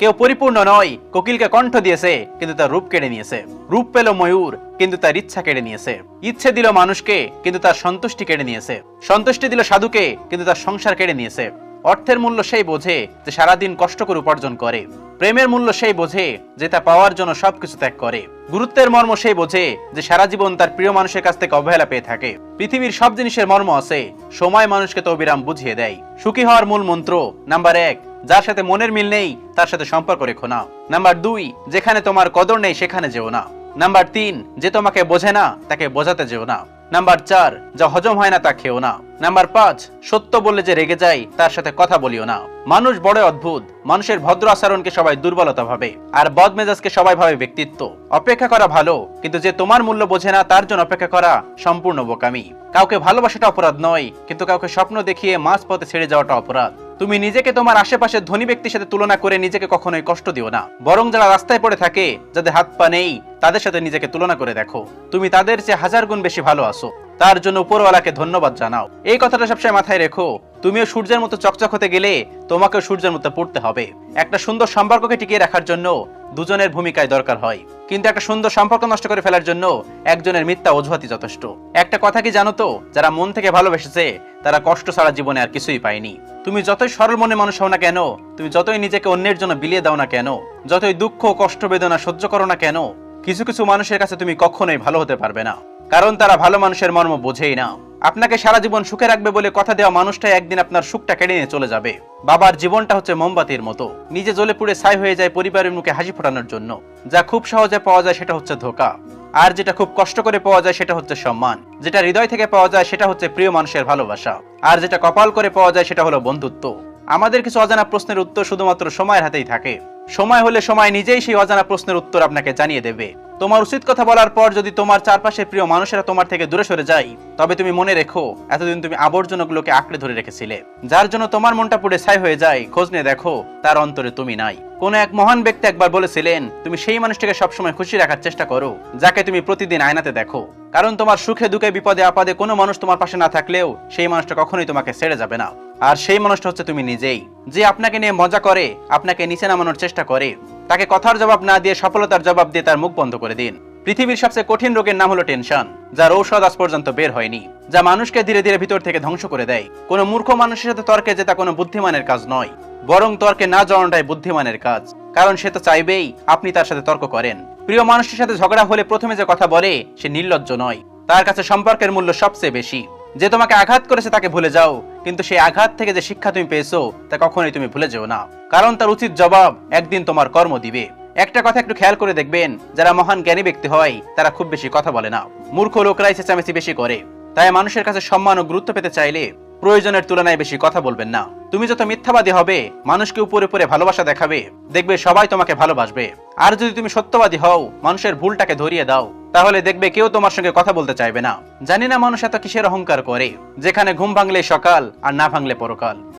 কেউ পরিপূর্ণ নয়। কোকিলকে কণ্ঠ দিয়েছে, কিন্তু তার রূপ কেড়ে নিয়েছে। রূপ পেল ময়ূর, কিন্তু তার ইচ্ছা কেড়ে নিয়েছে। ইচ্ছে দিল মানুষকে, কিন্তু তার সন্তুষ্টি কেড়ে নিয়েছে। সন্তুষ্টি দিল সাধুকে, কিন্তু তার সংসার কেড়ে নিয়েছে। অর্থের মূল্য সেই বোঝে যে সারাদিন কষ্ট করে উপার্জন করে। প্রেমের মূল্য সেই বোঝে যে তা পাওয়ার জন্য সবকিছু ত্যাগ করে। গুরুত্বের মর্ম সেই বোঝে যে সারা জীবন তার প্রিয় মানুষের কাছ থেকে অবহেলা পেয়ে থাকে। পৃথিবীর সব জিনিসের মর্ম আছে। সময় মানুষকে তো অবিরাম বুঝিয়ে দেয়। সুখী হওয়ার মূল মন্ত্র নাম্বার এক যার সাথে মনের মিল নেই, তার সাথে সম্পর্ক রেখো না। নাম্বার দুই, যেখানে তোমার কদর নেই, সেখানে যেও না। নাম্বার তিন, যে তোমাকে বোঝে না, তাকে বোঝাতে যেও না। নাম্বার চার, যা হজম হয় না, তা খেও না। নাম্বার পাঁচ, সত্য বললে যে রেগে যায়, তার সাথে কথা বলিও না। মানুষ বড় অদ্ভুত। মানুষের ভদ্র আচরণকে সবাই দুর্বলতা ভাবে, আর বদমেজাজকে সবাই ভাবে ব্যক্তিত্ব। অপেক্ষা করা ভালো, কিন্তু যে তোমার মূল্য বোঝে না, তার জন্য অপেক্ষা করা সম্পূর্ণ বোকামি। কাউকে ভালোবাসাটা অপরাধ নয়, কিন্তু কাউকে স্বপ্ন দেখিয়ে মাঝ পথে ছেড়ে যাওয়াটা অপরাধ। তুমি নিজেকে তোমার আশেপাশের ধনী ব্যক্তির সাথে তুলনা করে নিজেকে কখনোই কষ্ট দিও না। বরং যারা রাস্তায় পড়ে থাকে, যাদের হাত পা নেই, তাদের সাথে নিজেকে তুলনা করে দেখো। তুমি তাদের চেয়ে হাজার গুণ বেশি ভালো আছো। তার জন্য উপরওয়ালাকে ধন্যবাদ জানাও। এই কথাটা সবসময় মাথায় রেখো, তুমিও সূর্যের মতো চকচক হতে গেলে তোমাকেও সূর্যের মতো পড়তে হবে। একটা সুন্দর সম্পর্ককে টিকিয়ে রাখার জন্য দুজনের ভূমিকায় দরকার হয়। কিন্তু একটা সুন্দর সম্পর্ক নষ্ট করে ফেলার জন্য একজনের মিথ্যা অজুহাতি যথেষ্ট। একটা কথা কি জানো তো, যারা মন থেকে ভালোবেসেছে, তারা কষ্ট ছাড়া জীবনে আর কিছুই পায়নি। তুমি যতই সরল মনে মানুষ হও না কেন, তুমি যতই নিজেকে অন্যের জন্য বিলিয়ে দাও না কেন, যতই দুঃখ, কষ্ট, বেদনা সহ্য করো না কেন, কিছু কিছু মানুষের কাছে তুমি কখনোই ভালো হতে পারবে না। কারণ তারা ভালো মানুষের মর্ম বোঝেই না। আপনাকে সারা জীবন সুখে রাখবে বলে কথা দেওয়া মানুষটাই একদিন আপনার সুখটা কেড়ে নিয়ে চলে যাবে। বাবার জীবনটা হচ্ছে মোমবাতির মতো। নিজে জ্বলে পুড়ে ছাই হয়ে যায় পরিবারের মুখে হাসি ফোটানোর জন্য। যা খুব সহজে পাওয়া যায় সেটা হচ্ছে ধোকা। আর যেটা খুব কষ্ট করে পাওয়া যায় সেটা হচ্ছে সম্মান। যেটা হৃদয় থেকে পাওয়া যায় সেটা হচ্ছে প্রিয় মানুষের ভালোবাসা। আর যেটা কপাল করে পাওয়া যায় সেটা হলো বন্ধুত্ব। আমাদের কিছু অজানা প্রশ্নের উত্তর শুধুমাত্র সময়ের হাতেই থাকে। সময় হলে সময় নিজেই সেই অজানা প্রশ্নের উত্তর আপনাকে জানিয়ে দেবে। তোমার উচিত কথা বলার পর যদি তোমার চারপাশের প্রিয় মানুষেরা তোমার থেকে দূরে সরে যায়, তবে তুমি মনে রেখো, এতদিন তুমি আবর্জনাগুলোকে আঁকড়ে ধরে রেখেছিলে। যার জন্য তোমার মনটা পুড়ে ছাই হয়ে যায়, খোঁজ নিয়ে দেখো, তার অন্তরে তুমি নাই। কোন এক মহান ব্যক্তি একবার বলেছিলেন, তুমি সেই মানুষটাকে সবসময় খুশি রাখার চেষ্টা করো, যাকে তুমি প্রতিদিন আয়নাতে দেখো। কারণ তোমার সুখে, দুঃখে, বিপদে, আপদে কোনো মানুষ তোমার পাশে না থাকলেও, সেই মানুষটা কখনোই তোমাকে ছেড়ে যাবে না। আর সেই মানুষটা হচ্ছে তুমি নিজেই। যে আপনাকে নিয়ে মজা করে, আপনাকে নিচে নামানোর চেষ্টা করে, তাকে কথার জবাব না দিয়ে সফলতার জবাব দিয়ে তার মুখ বন্ধ করে দিন। পৃথিবীর সবচেয়ে কঠিন রোগের নাম হলো টেনশন, যার ঔষধ আজ পর্যন্ত বের হয়নি, যা মানুষকে ধীরে ধীরে ভিতর থেকে ধ্বংস করে দেয়। কোনো মূর্খ মানুষের সাথে তর্কে জেতা কোনো বুদ্ধিমানের কাজ নয়, বরং তর্কে না জড়ানোটাই বুদ্ধিমানের কাজ, কারণ সে তো চাইবেই আপনি তার সাথে তর্ক করেন। প্রিয় মানুষের সাথে ঝগড়া হলে প্রথমে যে কথা বলে, সে নির্লজ্জ নয়, তার কাছে সম্পর্কের মূল্য সবচেয়ে বেশি। যে তোমাকে আঘাত করেছে তাকে ভুলে যাও। কিন্তু সেই আঘাত থেকে যে শিক্ষা তুমি পেয়েছ, তা কখনোই তুমি ভুলে যেও না। কারণ তার উচিত জবাব, একদিন তোমার কর্ম দিবে। একটা কথা একটু খেয়াল করে দেখবেন, যারা মহান জ্ঞানী ব্যক্তি হয়, তারা খুব বেশি কথা বলে না। মূর্খ লোকরাই চেঁচামেচি বেশি করে। তাই মানুষের কাছে সম্মান ও গুরুত্ব পেতে চাইলে প্রয়োজনের তুলনায় বেশি কথা বলবেন না। তুমি যত মিথ্যাবাদী হবে, মানুষকে উপরে উপরে ভালোবাসা দেখাবে। দেখবে সবাই তোমাকে ভালোবাসবে। আর যদি তুমি সত্যবাদী হও, মানুষের ভুলটাকে ধরিয়ে দাও। তাহলে দেখবে কেউ তোমার সঙ্গে কথা বলতে চাইবে না। জানি না মানুষ এত কিসের অহংকার করে, যেখানে ঘুম ভাঙলে সকাল আর না ভাঙলে পরকাল।